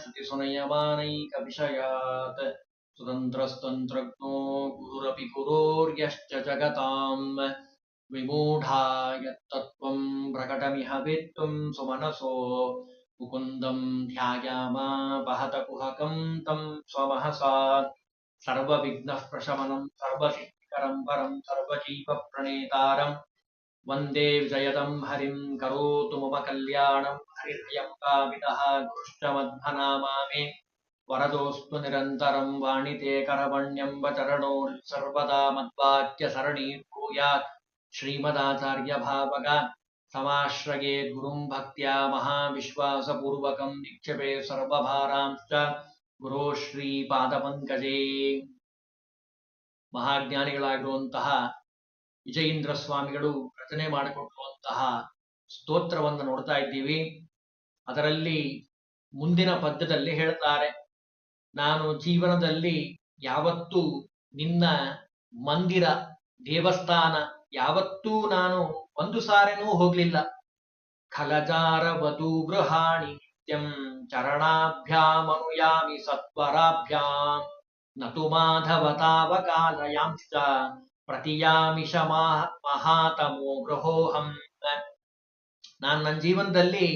सति सुनयमानैकविषयात् स्वतन्त्रस्तन्त्रज्ञो गुरुरपि गुरोर्यश्च प्रकटमिह वेत्तुम् सुमनसो। मुकुन्दम् ध्यायामापहतकुहकम् तम् स्वमहसा। सर्वविघ्नः प्रशमनम् सर्वसिद्धिकरम् ಸರ್ವಜೀವಪ್ರಣೇತಾರಂ ವಂದೇ ವಿಜಯದಂ ಹರಿಂ ಕರೋತು ಮಮ ಕಲ್ಯಾಣಂ ಹರಿರ್ಯಂ ಕಾಮಿತಃ ಗುರುಶ್ಚ ಮಧ್ವನಾಮಾಮಿ ವರದೋಸ್ತು ನಿರಂತರಂ ವಾಣಿತೆ ಕರವಣ್ಯಂ ವಚರಣೋ ಸರ್ವದಾ ಮದ್ವಾಕ್ಯ ಸರಣಿ ಭೂಯಾತ್ ಶ್ರೀಮದಾಚಾರ್ಯ ಭಾವಗ ಸಮಾಶ್ರಯೇ ಗುರುಂ ಭಕ್ತ್ಯಾ ಮಹಾವಿಶ್ವಾಸಪೂರ್ವಕಂ ನಿಕ್ಷೇಪೆ ಸರ್ವಭಾರಾಂಶ್ಚ ಗುರೋ ಶ್ರೀ ಪಾದಪಂಕಜೇ ಮಹಾಜ್ಞಾನಿಗಳಾಗಿರುವಂತಹ ವಿಜಯೇಂದ್ರ ಸ್ವಾಮಿಗಳು ರಚನೆ ಮಾಡಿಕೊಟ್ಟಿರುವಂತಹ ಸ್ತೋತ್ರವನ್ನು ನೋಡ್ತಾ ಇದ್ದೀವಿ. ಅದರಲ್ಲಿ ಮುಂದಿನ ಪದ್ಯದಲ್ಲಿ ಹೇಳ್ತಾರೆ, ನಾನು ಜೀವನದಲ್ಲಿ ಯಾವತ್ತೂ ನಿನ್ನ ಮಂದಿರ, ದೇವಸ್ಥಾನ, ಯಾವತ್ತೂ ನಾನು ಒಂದು ಸಾರೆನೂ ಹೋಗ್ಲಿಲ್ಲ. ಖಲಚಾರವತು ಗೃಹಾಣಿ ನಿತ್ಯಂ ಚರಣಾಭ್ಯಾಮನುಯಾಮಿ ಸತ್ವರಾಭ್ಯಾಂ ನತು ಮಾಧವ ತಾವಕಾಲಯಾಂಶ್ಚ ಪ್ರತಿಯಾಮಿ ಶಮಾ ಮಹಾತಮೋ ಗೃಹೋಹಂ. ನಾನು ನನ್ನ ಜೀವನದಲ್ಲಿ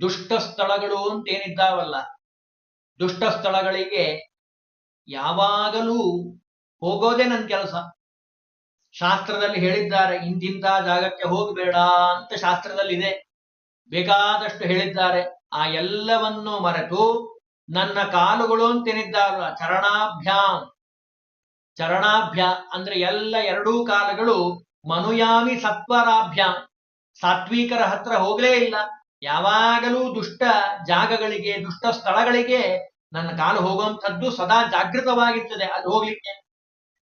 ದುಷ್ಟ ಸ್ಥಳಗಳು ಅಂತೇನಿದ್ದಾವಲ್ಲ, ದುಷ್ಟ ಸ್ಥಳಗಳಿಗೆ ಯಾವಾಗಲೂ ಹೋಗೋದೇ ನನ್ನ ಕೆಲಸ. ಶಾಸ್ತ್ರದಲ್ಲಿ ಹೇಳಿದ್ದಾರೆ ಇಂತಿಂತ ಜಾಗಕ್ಕೆ ಹೋಗಬೇಡ ಅಂತ ಶಾಸ್ತ್ರದಲ್ಲಿದೆ. ಬೇಕಾದಷ್ಟು ಹೇಳಿದ್ದಾರೆ. ಆ ಎಲ್ಲವನ್ನು ಮರೆತು ನನ್ನ ಕಾಲುಗಳು ಅಂತೇನಿದ್ದಾರಲ್ಲ ಚರಣಾಭ್ಯಾಂ. ಚರಣಾಭ್ಯ ಅಂದ್ರೆ ಎಲ್ಲ ಎರಡೂ ಕಾಲಗಳು ಮನುಯಾಮಿ ಸತ್ವರಾಭ್ಯ. ಸಾತ್ವಿಕರ ಹತ್ರ ಹೋಗಲೇ ಇಲ್ಲ. ಯಾವಾಗಲೂ ದುಷ್ಟ ಜಾಗಗಳಿಗೆ, ದುಷ್ಟ ಸ್ಥಳಗಳಿಗೆ ನನ್ನ ಕಾಲು ಹೋಗುವಂಥದ್ದು ಸದಾ ಜಾಗೃತವಾಗಿರ್ತದೆ. ಅದು ಹೋಗ್ಲಿಕ್ಕೆ.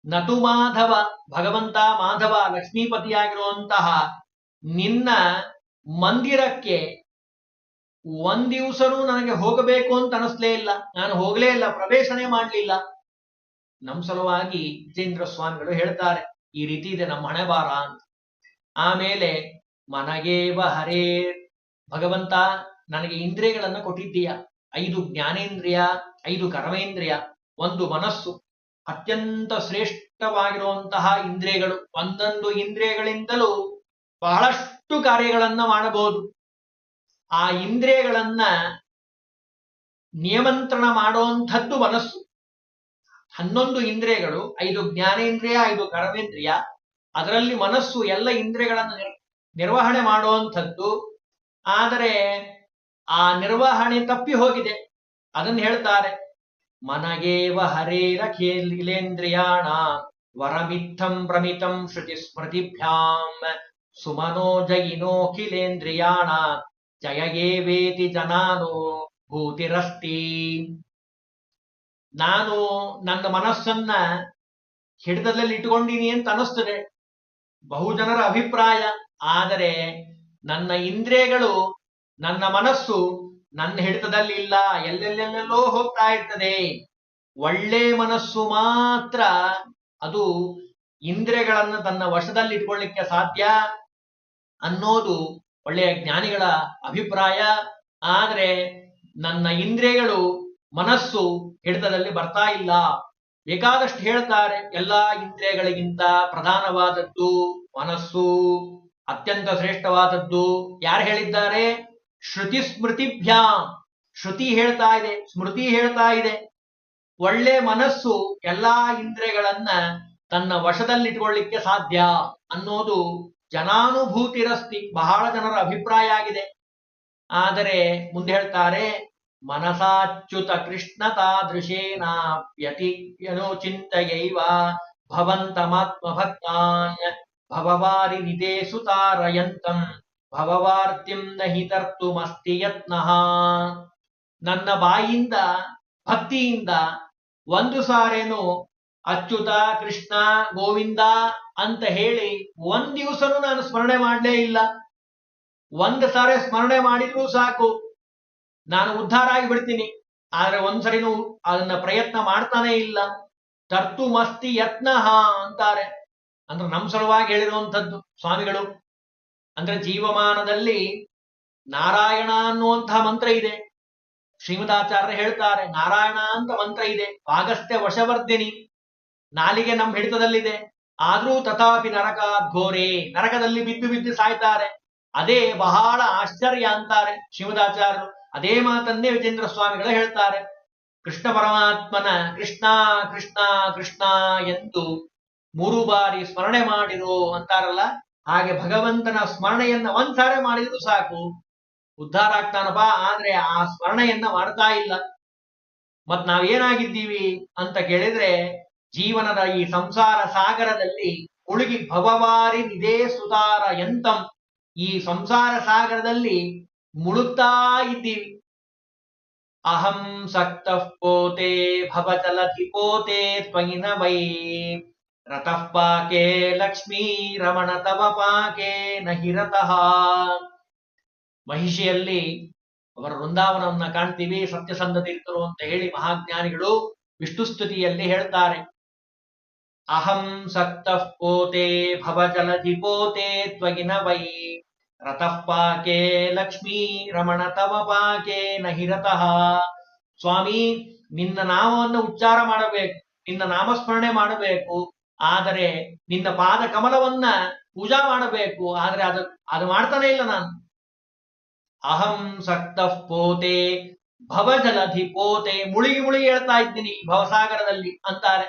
ನತು ಮಾಧವ, ಭಗವಂತ ಮಾಧವ, ಲಕ್ಷ್ಮೀಪತಿಯಾಗಿರುವಂತಹ ನಿನ್ನ ಮಂದಿರಕ್ಕೆ ಒಂದ್ ದಿವಸನೂ ನನಗೆ ಹೋಗಬೇಕು ಅಂತ ಅನಿಸ್ಲೇ ಇಲ್ಲ. ನಾನು ಹೋಗ್ಲೇ ಇಲ್ಲ, ಪ್ರವೇಶನೇ ಮಾಡ್ಲಿಲ್ಲ. ನಮ್ ಸಲುವಾಗಿ ಜಿತೇಂದ್ರ ಸ್ವಾಮಿಗಳು ಹೇಳ್ತಾರೆ, ಈ ರೀತಿ ಇದೆ ನಮ್ಮ ಹಣೆ ಬಾರ ಅಂತ. ಆಮೇಲೆ ಮನಗೇವ ಹರೇ ಭಗವಂತ, ನನಗೆ ಇಂದ್ರಿಯಗಳನ್ನು ಕೊಟ್ಟಿದ್ದೀಯ. ಐದು ಜ್ಞಾನೇಂದ್ರಿಯ, ಐದು ಕರ್ಮೇಂದ್ರಿಯ, ಒಂದು ಮನಸ್ಸು. ಅತ್ಯಂತ ಶ್ರೇಷ್ಠವಾಗಿರುವಂತಹ ಇಂದ್ರಿಯಗಳು, ಒಂದೊಂದು ಇಂದ್ರಿಯಗಳಿಂದಲೂ ಬಹಳಷ್ಟು ಕಾರ್ಯಗಳನ್ನ ಮಾಡಬಹುದು. ಆ ಇಂದ್ರಿಯಗಳನ್ನ ನಿಯಮಂತ್ರಣ ಮಾಡುವಂಥದ್ದು ಮನಸ್ಸು. ಹನ್ನೊಂದು ಇಂದ್ರಿಯಗಳು, ಐದು ಜ್ಞಾನೇಂದ್ರಿಯ, ಐದು ಕರ್ಮೇಂದ್ರಿಯ, ಅದರಲ್ಲಿ ಮನಸ್ಸು ಎಲ್ಲ ಇಂದ್ರಿಯಗಳನ್ನು ನಿರ್- ನಿರ್ವಹಣೆ ಮಾಡುವಂಥದ್ದು. ಆದರೆ ಆ ನಿರ್ವಹಣೆ ತಪ್ಪಿ ಹೋಗಿದೆ. ಅದನ್ನು ಹೇಳ್ತಾರೆ, ಮನಗೇವ ಹರೇರ ಖೇಲಿಲೇಂದ್ರಿಯಾಣ ವರಮಿತ್ತಂ ಪ್ರಮಿತಂ ಶ್ರುತಿ ಸ್ಮೃತಿಭ್ಯಾಂ ಸುಮನೋ ಜಯಿನೋಖಿಲೇಂದ್ರಿಯಾಣ ಜಯಗೇವೇತಿ ಜನಾನೋ ಭೂತಿರಸ್ತಿ. ನಾನು ನನ್ನ ಮನಸ್ಸನ್ನ ಹಿಡಿತದಲ್ಲಿ ಇಟ್ಕೊಂಡೀನಿ ಅಂತ ಅನಿಸ್ತದೆ ಬಹುಜನರ ಅಭಿಪ್ರಾಯ. ಆದರೆ ನನ್ನ ಇಂದ್ರಿಯಗಳು, ನನ್ನ ಮನಸ್ಸು ನನ್ನ ಹಿಡಿತದಲ್ಲಿ ಇಲ್ಲ. ಎಲ್ಲೆಲ್ಲೆಲ್ಲೆಲ್ಲೋ ಹೋಗ್ತಾ ಇರ್ತದೆ. ಒಳ್ಳೆ ಮನಸ್ಸು ಮಾತ್ರ ಅದು ಇಂದ್ರಿಯಗಳನ್ನು ತನ್ನ ವಶದಲ್ಲಿ ಇಟ್ಕೊಳ್ಳಿಕ್ಕೆ ಸಾಧ್ಯ ಅನ್ನೋದು ಒಳ್ಳೆಯ ಜ್ಞಾನಿಗಳ ಅಭಿಪ್ರಾಯ. ಆದರೆ ನನ್ನ ಇಂದ್ರಿಯಗಳು ಮನಸ್ಸು ಹಿಡಿತದಲ್ಲಿ ಬರ್ತಾ ಇಲ್ಲ. ಬೇಕಾದಷ್ಟು ಹೇಳ್ತಾರೆ, ಎಲ್ಲಾ ಇಂದ್ರಿಯಗಳಿಗಿಂತ ಪ್ರಧಾನವಾದದ್ದು ಮನಸ್ಸು, ಅತ್ಯಂತ ಶ್ರೇಷ್ಠವಾದದ್ದು. ಯಾರು ಹೇಳಿದ್ದಾರೆ? ಶ್ರುತಿ ಸ್ಮೃತಿಭ್ಯಾ. ಶ್ರುತಿ ಹೇಳ್ತಾ ಇದೆ, ಸ್ಮೃತಿ ಹೇಳ್ತಾ ಇದೆ. ಒಳ್ಳೆ ಮನಸ್ಸು ಎಲ್ಲಾ ಇಂದ್ರಿಯಗಳನ್ನ ತನ್ನ ವಶದಲ್ಲಿಟ್ಕೊಳ್ಳಿಕ್ಕೆ ಸಾಧ್ಯ ಅನ್ನೋದು ಜನಾನುಭೂತಿರಸ್ತಿ. ಬಹಳ ಜನರ ಅಭಿಪ್ರಾಯ ಆಗಿದೆ. ಆದರೆ ಮುಂದೆ ಹೇಳ್ತಾರೆ ಮನಸಾಚ್ಯುತ ಕೃಷ್ಣ ತಾದೃಶೇನಾಪ್ಯತಿ ಯನೋ ಚಿಂತೆಯೈವ ಭವಂತಮಾತ್ಮಭಕ್ತಾನ್ ಭವವಾರಿ ನಿತೇಸು ತಾರಯಂತಂ ಭವವಾರ್ತಿಂ ನಹಿ ತರ್ತುಮಸ್ತಿ ಯತ್ನಃ. ನನ್ನ ಬಾಯಿಂದ, ಭಕ್ತಿಯಿಂದ ಒಂದು ಸಾರೇನು, ಅಚ್ಯುತ, ಕೃಷ್ಣ, ಗೋವಿಂದ ಅಂತ ಹೇಳಿ ಒಂದ್ ದಿವಸನೂ ನಾನು ಸ್ಮರಣೆ ಮಾಡಲೇ ಇಲ್ಲ. ಒಂದ್ ಸಾರಿ ಸ್ಮರಣೆ ಮಾಡಿದ್ರೂ ಸಾಕು. ನಾನು ಉದ್ಧಾರ ಆಗಿ ಬಿಡ್ತೀನಿ ಆದ್ರೆ ಒಂದ್ಸರಿನೂ ಅದನ್ನ ಪ್ರಯತ್ನ ಮಾಡ್ತಾನೆ ಇಲ್ಲ. ತರ್ತು ಮಸ್ತಿ ಯತ್ನ ಅಂತಾರೆ. ಅಂದ್ರೆ ನಮ್ ಸಲುವಾಗಿ ಹೇಳಿರುವಂಥದ್ದು ಸ್ವಾಮಿಗಳು. ಅಂದ್ರೆ ಜೀವಮಾನದಲ್ಲಿ ನಾರಾಯಣ ಅನ್ನುವಂತಹ ಮಂತ್ರ ಇದೆ. ಶ್ರೀಮದಾಚಾರ್ಯ ಹೇಳ್ತಾರೆ, ನಾರಾಯಣ ಅಂತ ಮಂತ್ರ ಇದೆ. ಆಗಸ್ತ್ಯ ವಶವರ್ಧಿನಿ. ನಾಲಿಗೆ ನಮ್ಮ ಹಿಡಿತದಲ್ಲಿದೆ. ಆದ್ರೂ ತಥಾಪಿ ನರಕ ಘೋರೆ. ನರಕದಲ್ಲಿ ಬಿದ್ದು ಬಿದ್ದು ಸಾಯ್ತಾರೆ. ಅದೇ ಬಹಳ ಆಶ್ಚರ್ಯ ಅಂತಾರೆ ಶ್ರೀಮದಾಚಾರ್ಯರು. ಅದೇ ಮಾತನ್ನೇ ವಿಜೇಂದ್ರ ಸ್ವಾಮಿಗಳು ಹೇಳ್ತಾರೆ. ಕೃಷ್ಣ ಪರಮಾತ್ಮನ ಕೃಷ್ಣ ಕೃಷ್ಣ ಕೃಷ್ಣ ಎಂದು ಮೂರು ಬಾರಿ ಸ್ಮರಣೆ ಮಾಡಿರು ಅಂತಾರಲ್ಲ, ಹಾಗೆ ಭಗವಂತನ ಸ್ಮರಣೆಯನ್ನ ಒಂದ್ಸಾರೆ ಮಾಡಿದ್ರು ಸಾಕು. ಉದ್ಧಾರ ಆಗ್ತಾನಪ್ಪ, ಆದ್ರೆ ಆ ಸ್ಮರಣೆಯನ್ನ ಮಾಡ್ತಾ ಇಲ್ಲ. ಮತ್ ನಾವೇನಾಗಿದ್ದೀವಿ ಅಂತ ಕೇಳಿದ್ರೆ, ಜೀವನದ ಈ ಸಂಸಾರ ಸಾಗರದಲ್ಲಿ ಉಳುಗಿ ಭವವಾರಿ ನಿದೇ ಸುತಾರ ಎಂತಂ ಈ ಸಂಸಾರ ಸಾಗರದಲ್ಲಿ ಮುಳುಗ್ತಾ ಇದ್ದೀವಿ. ಅಹಂ ಸಕ್ತ ಪೋತೆ, ಭವಚಲತಿ ಪೋತೆ ತ್ವಯಿನ ವೈ. ರತಃ ಪಾಕೆ ಲಕ್ಷ್ಮೀ ರಮಣ ತವ ಪಾಕೆ ನಹಿ ರತಃ ಮಹಿಷಿಯಲ್ಲಿ ಅವರ ವೃಂದಾವನವನ್ನ ಕಾಣ್ತೀವಿ, ಸತ್ಯಸಂಧ ತೀರ್ಥರು ಅಂತ ಹೇಳಿ ಮಹಾಜ್ಞಾನಿಗಳು ವಿಷ್ಣು ಸ್ತುತಿಯಲ್ಲಿ ಹೇಳ್ತಾರೆ. ಅಹಂ ಸಕ್ತ ಪೋತೆ ಭವಜಲಧಿ ಪೋತೆ ತ್ವಗಿನ ವೈ. ರತಃ ಪಾಕೆ ಲಕ್ಷ್ಮೀ ರಮಣ ತವ ಪಾಕೆ ನಹಿ ಸ್ವಾಮಿ, ನಿನ್ನ ನಾಮವನ್ನು ಉಚ್ಚಾರ ಮಾಡಬೇಕು, ನಿನ್ನ ನಾಮಸ್ಮರಣೆ ಮಾಡಬೇಕು, ಆದರೆ ನಿನ್ನ ಪಾದ ಕಮಲವನ್ನ ಪೂಜಾ ಮಾಡಬೇಕು, ಆದ್ರೆ ಅದು ಅದು ಮಾಡ್ತಾನೆ ಇಲ್ಲ ನಾನು. ಅಹಂ ಸಕ್ತ ಪೋತೆ, ಭವಜಲಧಿ ಪೋತೆ, ಮುಳುಗಿ ಮುಳುಗಿ ಹೇಳ್ತಾ ಇದ್ದೀನಿ ಭವಸಾಗರದಲ್ಲಿ ಅಂತಾರೆ.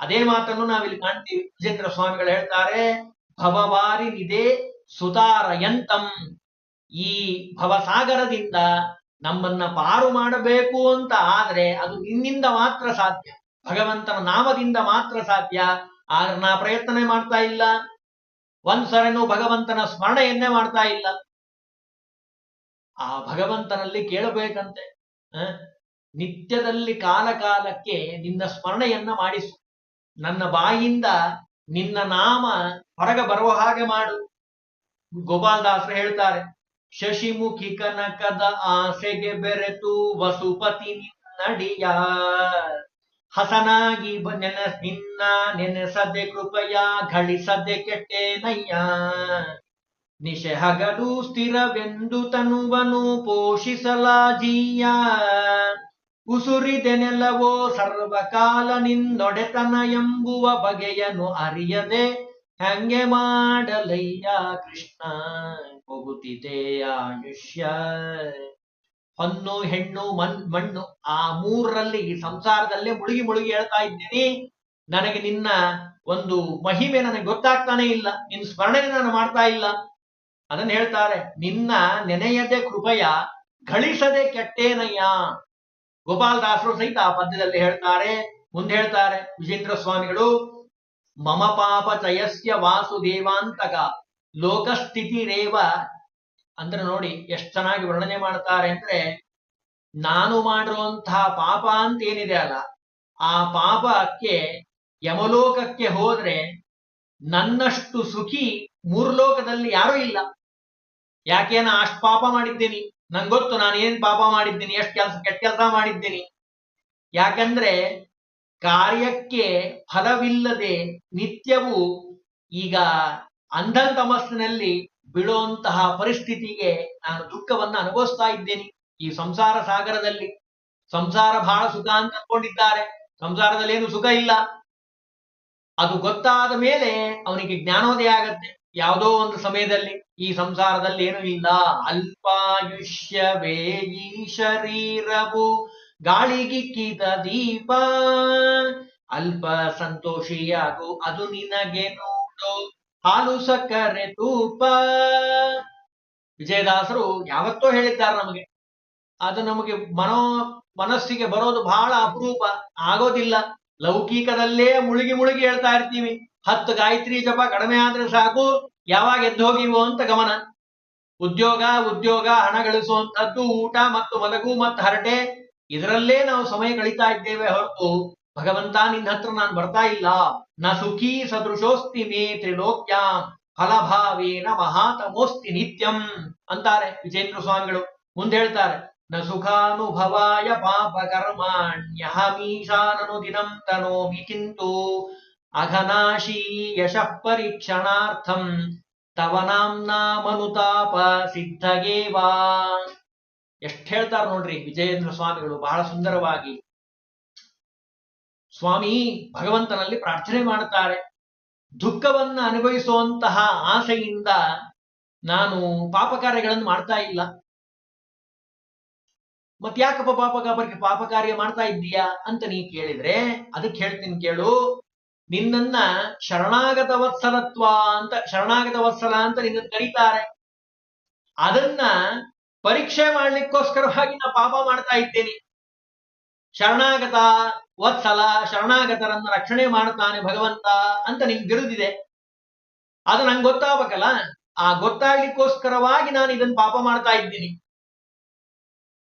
ಅದೇ ಮಾತನ್ನು ನಾವಿಲ್ಲಿ ಕಾಣ್ತೀವಿ. ವಿಜೇಂದ್ರ ಸ್ವಾಮಿಗಳು ಹೇಳ್ತಾರೆ, ಭವವಾರಿ ನಿದೆ ಸುತಾರಯಂತಂ ಈ ಭವಸಾಗರದಿಂದ ನಮ್ಮನ್ನ ಪಾರು ಮಾಡಬೇಕು ಅಂತ ಆದ್ರೆ ಅದು ನಿನ್ನಿಂದ ಮಾತ್ರ ಸಾಧ್ಯ. ಭಗವಂತನ ನಾಮದಿಂದ ಮಾತ್ರ ಸಾಧ್ಯ. ಆದ್ರೆ ನಾ ಪ್ರಯತ್ನನೇ ಮಾಡ್ತಾ ಇಲ್ಲ. ಒಂದ್ಸರನು ಸರಿನೂ ಭಗವಂತನ ಸ್ಮರಣೆಯನ್ನೇ ಮಾಡ್ತಾ ಇಲ್ಲ. ಆ ಭಗವಂತನಲ್ಲಿ ಕೇಳಬೇಕಂತೆ? ನಿತ್ಯದಲ್ಲಿ ಕಾಲಕಾಲಕ್ಕೆ ನಿನ್ನ ಸ್ಮರಣೆಯನ್ನ ಮಾಡಿಸು. ನನ್ನ ಬಾಯಿಂದ ನಿನ್ನ ನಾಮ ಹೊರಗೆ ಬರುವ ಹಾಗೆ ಮಾಡು. ಗೋಪಾಲದಾಸರು ಹೇಳ್ತಾರೆ, ಶಶಿಮುಖಿ ಕನಕದ ಆಸೆಗೆ ಬೆರೆತು ವಸುಪತಿ ನಡಿಯ ಹಸನಾಗಿ ಬ- ನೆನ ನಿನ್ನ ನೆನೆಸದೆ ಕೃಪಯ ಗಳಿಸದೆ ಕೆಟ್ಟೇನಯ್ಯ. ನಿಶೆ ಹಗಲು ಸ್ಥಿರವೆಂದು ತನುವನು ಪೋಷಿಸಲಾಜೀಯ. ಉಸುರಿದೆನೆಲ್ಲವೋ ಸರ್ವಕಾಲ ನಿನ್ನೊಡೆತನ ಎಂಬುವ ಬಗೆಯನ್ನು ಅರಿಯದೆ ಹಂಗೆ ಮಾಡಲಯ್ಯ ಕೃಷ್ಣ, ಹೋಗುತ್ತಿದೆ ಆಯುಷ್ಯ. ಹೊನ್ನು, ಹೆಣ್ಣು, ಮನ್, ಮಣ್ಣು, ಆ ಮೂರರಲ್ಲಿ ಈ ಸಂಸಾರದಲ್ಲೇ ಮುಳುಗಿ ಮುಳುಗಿ ಹೇಳ್ತಾ ಇದ್ದೀನಿ. ನನಗೆ ನಿನ್ನ ಒಂದು ಮಹಿಮೆ ನನಗೆ ಗೊತ್ತಾಗ್ತಾನೆ ಇಲ್ಲ. ನಿನ್ನ ಸ್ಮರಣೆ ನಾನು ಮಾಡ್ತಾ ಇಲ್ಲ. ಅದನ್ನ ಹೇಳ್ತಾರೆ, ನಿನ್ನ ನೆನೆಯದೆ ಕೃಪಯ ಗಳಿಸದೆ ಕೆಟ್ಟೇನಯ್ಯ. ಗೋಪಾಲದಾಸರು ಸಹಿತ ಆ ಪದ್ಯದಲ್ಲಿ ಹೇಳ್ತಾರೆ, ಮುಂದೆ ಹೇಳ್ತಾರೆ, ವಿಜೇಂದ್ರ ಸ್ವಾಮಿಗಳು ಮಮ ಪಾಪ ಚಯಸ್ಯ ವಾಸುದೇವಾಂತಕ ಲೋಕಸ್ಥಿತಿ ರೇವ ಅಂದ್ರೆ ನೋಡಿ, ಎಷ್ಟು ಚೆನ್ನಾಗಿ ವರ್ಣನೆ ಮಾಡ್ತಾರೆ ಅಂದ್ರೆ, ನಾನು ಮಾಡಿರುವಂತಹ ಪಾಪ ಅಂತ ಏನಿದೆ ಅಲ್ಲ, ಆ ಪಾಪಕ್ಕೆ, ಯಮಲೋಕಕ್ಕೆ ಹೋದ್ರೆ, ನನ್ನಷ್ಟು ಸುಖಿ ಮೂರ್ಲೋಕದಲ್ಲಿ ಯಾರೂ ಇಲ್ಲ. ಯಾಕೇನ ಅಷ್ಟು ಪಾಪ ಮಾಡಿದ್ದೀನಿ? ನಂಗೊತ್ತು ಗೊತ್ತು ನಾನು ಏನ್ ಪಾಪ ಮಾಡಿದ್ದೀನಿ? ಎಷ್ಟು ಕೆಲಸ, ಕೆಟ್ಟ ಕೆಲಸ ಮಾಡಿದ್ದೀನಿ? ಯಾಕಂದ್ರೆ ಕಾರ್ಯಕ್ಕೆ ಫಲವಿಲ್ಲದೆ ನಿತ್ಯವೂ ಈಗ ಅಂಧ ತಮಸ್ಸಿನಲ್ಲಿ ಬಿಡುವಂತಹ ಪರಿಸ್ಥಿತಿಗೆ ನಾನು ದುಃಖವನ್ನ ಅನುಭವಿಸ್ತಾ ಇದ್ದೇನೆ. ಈ ಸಂಸಾರ ಸಾಗರದಲ್ಲಿ ಸಂಸಾರ ಬಹಳ ಸುಖ ಅಂತ ಅಂದ್ಕೊಂಡಿದ್ದಾರೆ. ಸಂಸಾರದಲ್ಲಿ ಏನು ಸುಖ ಇಲ್ಲ. ಅದು ಗೊತ್ತಾದ ಮೇಲೆ ಅವನಿಗೆ ಜ್ಞಾನೋದಯ ಆಗತ್ತೆ. ಯಾವುದೋ ಒಂದು ಸಮಯದಲ್ಲಿ ಈ ಸಂಸಾರದಲ್ಲಿ ಏನು ಇಲ್ಲ. ಅಲ್ಪಾಯುಷ್ಯವೇ ಈ ಶರೀರವು ಗಾಳಿಗಿಕ್ಕಿದ ದೀಪ. ಅಲ್ಪ ಸಂತೋಷಿಯಾಗು, ಅದು ನಿನಗೆ ನೋಡು. ಹಾಲು, ಸಕ್ಕರೆ ತೂಪ ವಿಜಯದಾಸರು ಯಾವತ್ತೋ ಹೇಳಿದ್ದಾರೆ ನಮಗೆ. ಅದು ನಮಗೆ ಮನೋ, ಮನಸ್ಸಿಗೆ ಬರೋದು ಬಹಳ ಅಪರೂಪ. ಆಗೋದಿಲ್ಲ. ಲೌಕಿಕದಲ್ಲೇ ಮುಳುಗಿ ಮುಳುಗಿ ಹೇಳ್ತಾ ಇರ್ತೀವಿ. ಹತ್ತು ಗಾಯತ್ರಿ ಜಪ ಕಡಿಮೆ ಆದ್ರೆ ಸಾಕು. ಯಾವಾಗ ಎದ್ದು ಹೋಗಿವೋ ಅಂತ ಗಮನ. ಉದ್ಯೋಗ ಉದ್ಯೋಗ, ಹಣ ಗಳಿಸುವಂತದ್ದು ಊಟ ಮತ್ತು ಮಲಗು ಮತ್ತು ಹರಟೆ. ಇದರಲ್ಲೇ ನಾವು ಸಮಯ ಕಳೀತಾ ಇದ್ದೇವೆ ಹೊರತು ಭಗವಂತ ನಿನ್ನ ಹತ್ರ ನಾನು ಬರ್ತಾ ಇಲ್ಲ. ನ ಸುಖಿ ಸದೃಶೋಸ್ತಿ ಮೇ ತ್ರಿಲೋಕ್ಯಾಂ ಫಲಭಾವೇನ ಮಹಾತಮೋಸ್ತಿ ನಿತ್ಯಂ ಅಂತಾರೆ ವಿಜೇಂದ್ರ ಸ್ವಾಮಿಗಳು. ಮುಂದೆ ಹೇಳ್ತಾರೆ, ನ ಸುಖಾನುಭವಾಯ ಪಾಪ ಕರ್ಮಾಣ್ಯಹಮೀಶಾನನು ದಿನಂ ತನೋಮಿ ಕಿಂತು ಅಘನಾಶೀ ಯಶ ಪರೀಕ್ಷಣಾರ್ಥಂ ತವ ನಾಮ್ನಾ ಸಿದ್ಧಗೇವಾ. ಎಷ್ಟ್ ಹೇಳ್ತಾರ ನೋಡ್ರಿ ವಿಜಯೇಂದ್ರ ಸ್ವಾಮಿಗಳು, ಬಹಳ ಸುಂದರವಾಗಿ. ಸ್ವಾಮಿ ಭಗವಂತನಲ್ಲಿ ಪ್ರಾರ್ಥನೆ ಮಾಡುತ್ತಾರೆ ದುಃಖವನ್ನ ಅನುಭವಿಸುವಂತಹ ಆಸೆಯಿಂದ ನಾನು ಪಾಪ ಕಾರ್ಯಗಳನ್ನು ಮಾಡ್ತಾ ಇಲ್ಲ. ಮತ್ ಯಾಕಪ್ಪ ಪಾಪ ಪಾಪ ಕಾರ್ಯ ಮಾಡ್ತಾ ಇದ್ದೀಯಾ ಅಂತ ನೀ ಕೇಳಿದ್ರೆ ಅದಕ್ಕೆ ಹೇಳ್ತೀನಿ ಕೇಳು. ನಿನ್ನನ್ನ ಶರಣಾಗತ ವತ್ಸಲತ್ವ ಅಂತ, ಶರಣಾಗತ ವತ್ಸಲ ಅಂತ ನಿನ್ನ ಕರೀತಾರೆ. ಅದನ್ನ ಪರೀಕ್ಷೆ ಮಾಡ್ಲಿಕ್ಕೋಸ್ಕರವಾಗಿ ನಾ ಪಾಪ ಮಾಡ್ತಾ ಇದ್ದೇನೆ. ಶರಣಾಗತ, ವತ್ಸಲ, ಶರಣಾಗತರನ್ನ ರಕ್ಷಣೆ ಮಾಡ್ತಾನೆ ಭಗವಂತ ಅಂತ ನಿಮ್ಗೆ ಬಿರುದಿದೆ ಅದು ನಂಗೆ ಗೊತ್ತಾಗಬೇಕಲ್ಲ? ಆ ಗೊತ್ತಾಗ್ಲಿಕ್ಕೋಸ್ಕರವಾಗಿ ನಾನು ಇದನ್ನ ಪಾಪ ಮಾಡ್ತಾ ಇದ್ದೀನಿ.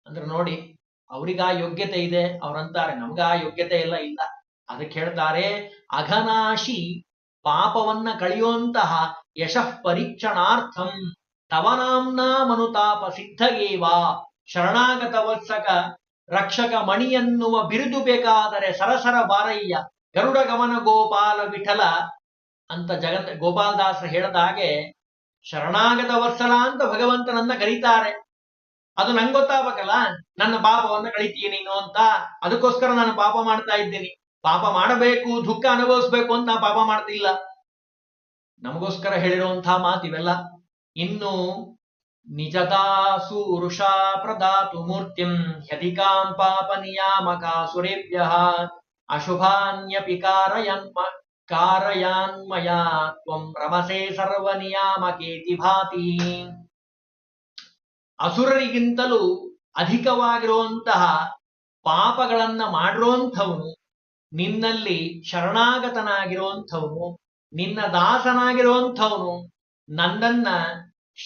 ಅಂದ್ರೆ ನೋಡಿ, ಅವ್ರಿಗ ಯೋಗ್ಯತೆ ಇದೆ, ಅವ್ರಂತಾರೆ, ನಮ್ಗ ಆ ಯೋಗ್ಯತೆ ಎಲ್ಲ ಇಲ್ಲ. ಅದಕ್ಕೆ ಹೇಳ್ತಾರೆ, ಅಘನಾಶಿ ಪಾಪವನ್ನ ಕಳೆಯುವಂತಹ ಯಶಃ ಪರೀಕ್ಷಣಾರ್ಥಂ. ತವನಾಂನ ಮನುತಾಪ ಸಿದ್ಧಗೇವ ಶರಣಾಗತ ವತ್ಸಕ ರಕ್ಷಕ ಮಣಿಯನ್ನುವ ಬಿರುದು ಬೇಕಾದರೆ ಸರಸರ ಬಾರಯ್ಯ. ಗರುಡ ಗಮನ ಗೋಪಾಲ ವಿಠಲ ಅಂತ ಜಗತ್ ಗೋಪಾಲದಾಸರು ಹೇಳದ ಹಾಗೆ ಶರಣಾಗತ ವತ್ಸಲ ಅಂತ ಭಗವಂತನನ್ನ ಕರೀತಾರೆ. ಅದು ನಂಗೆ ಗೊತ್ತಾಗಬೇಕಲ್ಲ, ನನ್ನ ಪಾಪವನ್ನು ಕಳಿತೀಯ ನೀನು ಅಂತ. ಅದಕ್ಕೋಸ್ಕರ ನಾನು ಪಾಪ ಮಾಡ್ತಾ ಇದ್ದೀನಿ. ಪಾಪ ಮಾಡಬೇಕು, ದುಃಖ ಅನುಭವಿಸ್ಬೇಕು ಅಂತ ಪಾಪ ಮಾಡ್ತಿಲ್ಲ. ನಮಗೋಸ್ಕರ ಹೇಳಿರುವಂತಹ ಮಾತಿವೆಲ್ಲ. ಇನ್ನು ನಿಜದಾಸೂರುಷ ಪ್ರದಾತು ಮೂರ್ತಿಂ ಹ್ಯಧಿಕಾಂ ಪಾಪ ನಿಯಾಮಕ ಸುರೇಭ್ಯ ಅಶುಭಾನ್ಯಪಿ ಕಾರಯನ್ಮ ಕಾರಯಾನ್ಮಯ ತ್ವಂ ರಮಸೆ ಸರ್ವ ನಿಯಾಮಕೇತಿ ಭಾತಿ. ಅಸುರರಿಗಿಂತಲೂ ಅಧಿಕವಾಗಿರುವಂತಹ ಪಾಪಗಳನ್ನ ಮಾಡಿರುವಂಥವನು ನಿನ್ನಲ್ಲಿ ಶರಣಾಗತನಾಗಿರುವಂಥವನು ನಿನ್ನ ದಾಸನಾಗಿರುವಂಥವನು, ನನ್ನನ್ನ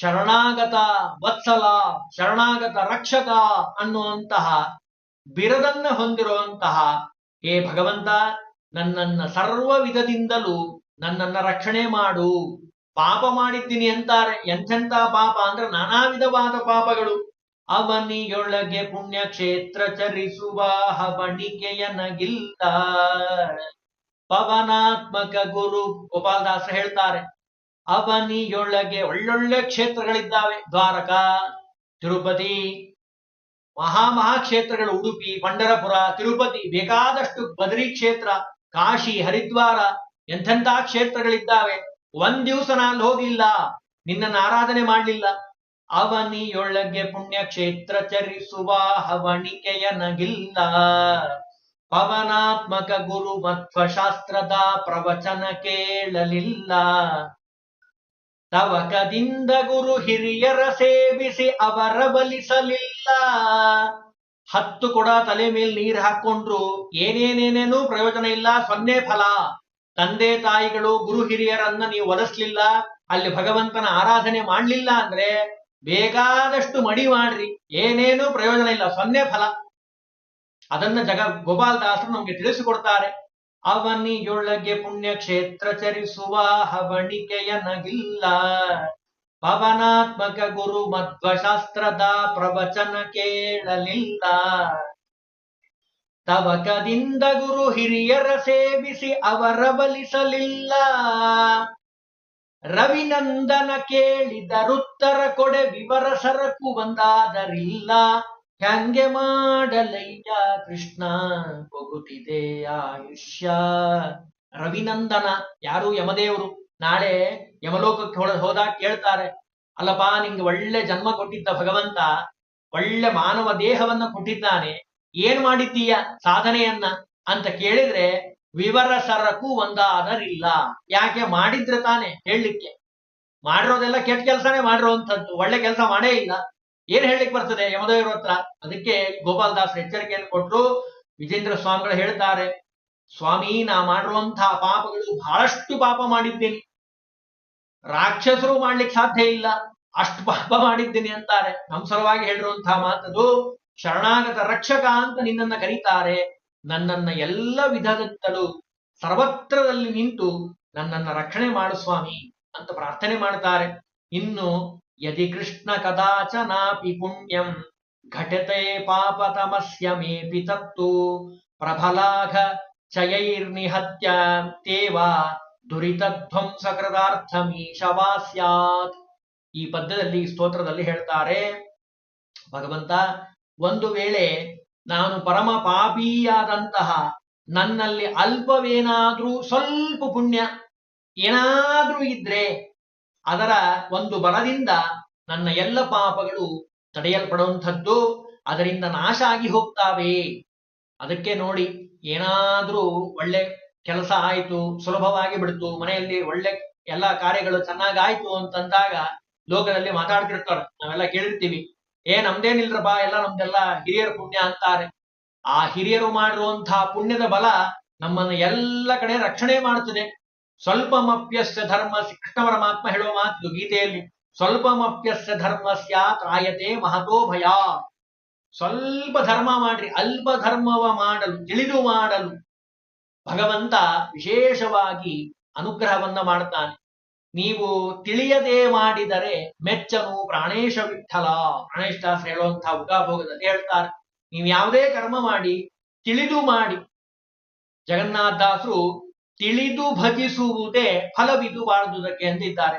ಶರಣಾಗತ ವತ್ಸಲ, ಶರಣಾಗತ ರಕ್ಷಕ ಅನ್ನುವಂತಹ ಬಿರದನ್ನ ಹೊಂದಿರುವಂತಹ ಹೇ ಭಗವಂತ, ನನ್ನನ್ನ ಸರ್ವ ವಿಧದಿಂದಲೂ ನನ್ನನ್ನ ರಕ್ಷಣೆ ಮಾಡು. ಪಾಪ ಮಾಡಿದ್ದೀನಿ ಅಂತಾರೆ. ಎಂಥೆಂಥ ಪಾಪ ಅಂದ್ರೆ ನಾನಾ ವಿಧವಾದ ಪಾಪಗಳು. ಅವನಿಯೊಳಗೆ ಪುಣ್ಯ ಕ್ಷೇತ್ರ ಚರಿಸುವ ಹವಣಿಕೆಯನಗಿಲ್ಲ ಪವನಾತ್ಮಕ ಗುರು ಗೋಪಾಲದಾಸ ಹೇಳ್ತಾರೆ ಅವನಿಯೊಳಗೆ ಒಳ್ಳೊಳ್ಳೆ ಕ್ಷೇತ್ರಗಳಿದ್ದಾವೆ. ದ್ವಾರಕ, ತಿರುಪತಿ, ಮಹಾ ಮಹಾ ಕ್ಷೇತ್ರಗಳು, ಉಡುಪಿ, ಪಂಡರಪುರ, ತಿರುಪತಿ, ಬೇಕಾದಷ್ಟು ಬದರಿ ಕ್ಷೇತ್ರ, ಕಾಶಿ, ಹರಿದ್ವಾರ, ಎಂಥೆಂಥ ಕ್ಷೇತ್ರಗಳಿದ್ದಾವೆ. ಒಂದ್ ದಿವಸ ನಾನು ಹೋಗಿಲ್ಲ, ನಿನ್ನನ್ನು ಆರಾಧನೆ ಮಾಡಲಿಲ್ಲ. ಅವನಿಯೊಳಗೆ ಪುಣ್ಯ ಕ್ಷೇತ್ರ ಚರಿಸುವ ಹವಣಿಕೆಯ ನಗಿಲ್ಲ. ಪವನಾತ್ಮಕ ಗುರು ಮಧ್ವಶಾಸ್ತ್ರದ ಪ್ರವಚನ ಕೇಳಲಿಲ್ಲ. ತವಕದಿಂದ ಗುರು ಹಿರಿಯರ ಸೇವಿಸಿ ಅವರ ಬಲಿಸಲಿಲ್ಲ ಹತ್ತು ಕೊಡ ತಲೆ ಮೇಲೆ ನೀರು ಹಾಕೊಂಡ್ರು. ಏನೇನೇನೇನೂ ಪ್ರಯೋಜನ ಇಲ್ಲ, ಸೊನ್ನೆ ಫಲ. ತಂದೆ ತಾಯಿಗಳು ಗುರು ಹಿರಿಯರನ್ನ ನೀವು ಒಲಿಸ್ಲಿಲ್ಲ ಅಲ್ಲಿ ಭಗವಂತನ ಆರಾಧನೆ ಮಾಡ್ಲಿಲ್ಲ ಅಂದ್ರೆ ಬೇಕಾದಷ್ಟು ಮಡಿ ಮಾಡ್ರಿ. ಏನೇನೂ ಪ್ರಯೋಜನ ಇಲ್ಲ, ಸೊನ್ನೆ ಫಲ. ಅದನ್ನ ಜಗ ಗೋಪಾಲದಾಸರು ನಮ್ಗೆ ತಿಳಿಸಿಕೊಡ್ತಾರೆ. ಅವನಿಯೊಳಗೆ ಪುಣ್ಯ ಕ್ಷೇತ್ರ ಚರಿಸುವ ಹವಣಿಕೆಯ ನಗಿಲ್ಲ. ಪವನಾತ್ಮಕ ಗುರು ಮಧ್ವಶಾಸ್ತ್ರದ ಪ್ರವಚನ ಕೇಳಲಿಲ್ಲ. ತವಕದಿಂದ ಗುರು ಹಿರಿಯರ ಸೇವಿಸಿ ಅವರ ಬಲಿಸಲಿಲ್ಲ. ರವಿನಂದನ ಕೇಳಿದರುತ್ತರ ಕೊಡೆ ವಿವರ ಸರಕು ಬಂದಾದರಿಲ್ಲ. ಹ್ಯಾಂಗೆ ಮಾಡಲಯ್ಯ ಕೃಷ್ಣ? ಹೋಗುತ್ತಿದೆ ಆಯುಷ್ಯ. ರವಿನಂದನ ಯಾರು? ಯಮದೇವರು. ನಾಳೆ ಯಮಲೋಕಕ್ಕೆ ಹೋದಾಗ ಕೇಳ್ತಾರೆ. ಅಲ್ಲಪ್ಪ, ನಿಂಗೆ ಒಳ್ಳೆ ಜನ್ಮ ಕೊಟ್ಟಿದ್ದ ಭಗವಂತ, ಒಳ್ಳೆ ಮಾನವ ದೇಹವನ್ನ ಕೊಟ್ಟಿದ್ದಾನೆ. ಏನ್ ಮಾಡಿದ್ದೀಯ ಸಾಧನೆಯನ್ನ? ಅಂತ ಕೇಳಿದ್ರೆ, ವಿವರ ಸರಕು ಒಂದಾದರಿಲ್ಲ. ಯಾಕೆ? ಮಾಡಿದ್ರೆ ತಾನೆ, ಹೇಳಲಿಕ್ಕೆ. ಮಾಡಿರೋದೆಲ್ಲ ಕೆಟ್ಟ ಕೆಲಸನೇ ಮಾಡಿರುವಂತದ್ದು ಒಳ್ಳೆ ಕೆಲಸ ಮಾಡೇ ಇಲ್ಲ. ಏನ್ ಹೇಳಲಿಕ್ಕೆ ಬರ್ತದೆ ಯಮದೇವರ ಹತ್ರ? ಅದಕ್ಕೆ ಗೋಪಾಲ್ ದಾಸ್ ಎಚ್ಚರಿಕೆಯನ್ನು ಕೊಟ್ಟರು ವಿಜೇಂದ್ರ ಸ್ವಾಮಿಗಳು ಹೇಳ್ತಾರೆ, ಸ್ವಾಮಿ, ನಾ ಮಾಡಿರುವಂತಹ ಪಾಪಗಳು ಬಹಳಷ್ಟು ಪಾಪ ಮಾಡಿದ್ದೇನೆ. ರಾಕ್ಷಸರು ಮಾಡ್ಲಿಕ್ಕೆ ಸಾಧ್ಯ ಇಲ್ಲ. ಅಷ್ಟು ಪಾಪ ಮಾಡಿದ್ದೀನಿ ಅಂತಾರೆ. ನಮ್ಮ ಸಲುವಾಗಿ ಹೇಳಿರುವಂತಹ ಮಾತದು, ಶರಣಾಗತ ರಕ್ಷಕ ಅಂತ ನಿನ್ನನ್ನ ಕರೀತಾರೆ. ನನ್ನನ್ನ ಎಲ್ಲ ವಿಧದಿಂದಲೂ ಸರ್ವತ್ರದಲ್ಲಿ ನಿಂತು ನನ್ನನ್ನ ರಕ್ಷಣೆ ಮಾಡು ಸ್ವಾಮಿ ಅಂತ ಪ್ರಾರ್ಥನೆ ಮಾಡ್ತಾರೆ. ಇನ್ನು ಯದಿ ಕೃಷ್ಣ ಕದಾಚನಾಪಿ ಪುಣ್ಯಂ ಘಟತೆ ಪಾಪತಮಸ್ಯ ಮೇಪಿ ತತ್ತು ಪ್ರಭಲಾಘ ಚಯೈರ್ನಿಹತ್ಯ ತೇವ ದುರಿತಧ್ವಂಸಕೃತಾರ್ಥಮೀಶವಾ ಸ್ಯಾತ್ ಈ ಪದ್ಯದಲ್ಲಿ ಸ್ತೋತ್ರದಲ್ಲಿ ಹೇಳ್ತಾರೆ, ಭಗವಂತ, ಒಂದು ವೇಳೆ ನಾನು ಪರಮ ಪಾಪಿಯಾದಂತಹ ನನ್ನಲ್ಲಿ ಅಲ್ಪವೇನಾದ್ರೂ ಸ್ವಲ್ಪ ಪುಣ್ಯ ಏನಾದ್ರೂ ಇದ್ರೆ ಅದರ ಒಂದು ಬಲದಿಂದ ನನ್ನ ಎಲ್ಲ ಪಾಪಗಳು ತಡೆಯಲ್ಪಡುವಂಥದ್ದು, ಅದರಿಂದ ನಾಶ ಆಗಿ ಹೋಗ್ತಾವೆ. ಅದಕ್ಕೆ ನೋಡಿ, ಏನಾದ್ರೂ ಒಳ್ಳೆ ಕೆಲಸ ಆಯ್ತು, ಸುಲಭವಾಗಿ ಬಿಡ್ತು, ಮನೆಯಲ್ಲಿ ಒಳ್ಳೆ ಎಲ್ಲಾ ಕಾರ್ಯಗಳು ಚೆನ್ನಾಗಾಯ್ತು ಅಂತಂದಾಗ ಲೋಕದಲ್ಲಿ ಮಾತಾಡ್ತಿರ್ತಾರೆ. ನಾವೆಲ್ಲ ಕೇಳಿರ್ತೀವಿ, ಏ, ನಮ್ದೇನಿಲ್ರಪ್ಪ, ಎಲ್ಲ ನಮ್ದೆಲ್ಲ ಹಿರಿಯರ ಪುಣ್ಯ ಅಂತಾರೆ. ಆ ಹಿರಿಯರು ಮಾಡಿರುವಂತಹ ಪುಣ್ಯದ ಬಲ ನಮ್ಮನ್ನ ಎಲ್ಲ ಕಡೆ ರಕ್ಷಣೆ ಸ್ವಲ್ಪಮಪ್ಯಸ್ಯ ಧರ್ಮ ಕೃಷ್ಣ ಪರಮಾತ್ಮ ಹೇಳುವ ಮಾತು ಗೀತೆಯಲ್ಲಿ, ಸ್ವಲ್ಪಮಪ್ಯಸ್ಯ ಧರ್ಮ ಸ್ಯಾತ್ರಾಯತೆ ಮಹತೋ ಭಯ. ಸ್ವಲ್ಪ ಧರ್ಮ ಮಾಡ್ರಿ, ಅಲ್ಪ ಧರ್ಮವ ಮಾಡಲು, ತಿಳಿದು ಮಾಡಲು ಭಗವಂತ ವಿಶೇಷವಾಗಿ ಅನುಗ್ರಹವನ್ನ ಮಾಡ್ತಾನೆ. ನೀವು ತಿಳಿಯದೆ ಮಾಡಿದರೆ ಮೆಚ್ಚನು ಪ್ರಾಣೇಶ ವಿಠಲ ಪ್ರಾಣೇಶ ದಾಸ್ ಹೇಳುವಂತಹ ಉಗಾಭೋಗದಲ್ಲಿ ಹೇಳ್ತಾರೆ, ನೀವು ಯಾವುದೇ ಕರ್ಮ ಮಾಡಿ, ತಿಳಿದು ಮಾಡಿ. ಜಗನ್ನಾಥ ದಾಸರು ತಿಳಿದು ಭಜಿಸುವುದೇ ಫಲವಿದು ಬಾಳುವುದಕ್ಕೆ ಎಂದಿದ್ದಾರೆ.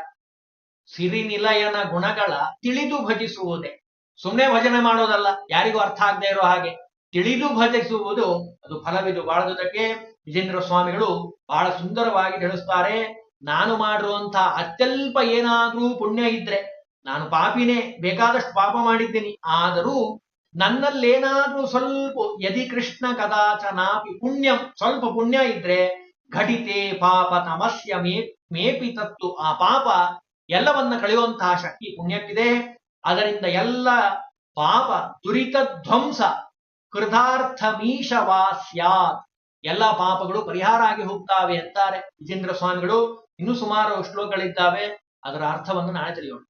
ಸಿರಿನಿಲಯನ ಗುಣಗಳ ತಿಳಿದು ಭಜಿಸುವುದೇ. ಸುಮ್ಮನೆ ಭಜನೆ ಮಾಡೋದಲ್ಲ, ಯಾರಿಗೂ ಅರ್ಥ ಆಗದೆ ಇರೋ ಹಾಗೆ. ತಿಳಿದು ಭಜಿಸುವುದು ಅದು ಫಲವಿದು ಬಾಳುವುದಕ್ಕೆ ವಿಜೇಂದ್ರ ಸ್ವಾಮಿಗಳು ಬಹಳ ಸುಂದರವಾಗಿ ತಿಳಿಸ್ತಾರೆ. ನಾನು ಮಾಡಿರುವಂತಹ ಅತ್ಯಲ್ಪ ಏನಾದ್ರೂ ಪುಣ್ಯ ಇದ್ರೆ, ನಾನು ಪಾಪಿನೇ, ಬೇಕಾದಷ್ಟು ಪಾಪ ಮಾಡಿದ್ದೀನಿ, ಆದರೂ ನನ್ನಲ್ಲೇನಾದ್ರೂ ಸ್ವಲ್ಪ ಯದಿ ಕೃಷ್ಣ ಕದಾಚನಾಪಿ ಪುಣ್ಯಂ, ಸ್ವಲ್ಪ ಪುಣ್ಯ ಇದ್ರೆ ಘಟಿತೆ ಪಾಪ ತಮಸ್ಯ ಮೇ ಮೇಪಿ ತತ್ತು ಆ ಪಾಪ ಎಲ್ಲವನ್ನ ಕಳೆಯುವಂತಹ ಶಕ್ತಿ ಪುಣ್ಯಕ್ಕಿದೆ. ಅದರಿಂದ ಎಲ್ಲ ಪಾಪ ದುರಿತ ಧ್ವಂಸ, ಕೃತಾರ್ಥ ಮೀಶವಾ ಸ್ಯಾತ್. ಎಲ್ಲ ಪಾಪಗಳು ಪರಿಹಾರ ಆಗಿ ಹೋಗ್ತಾವೆ ಅಂತಾರೆ. ವಿಜೇಂದ್ರ ಸ್ವಾಮಿಗಳು ಇನ್ನೂ ಸುಮಾರು ಶ್ಲೋಕಗಳಿದ್ದಾವೆ. ಅದರ ಅರ್ಥವನ್ನು ನಾಳೆ ತಿಳಿಯೋಣ.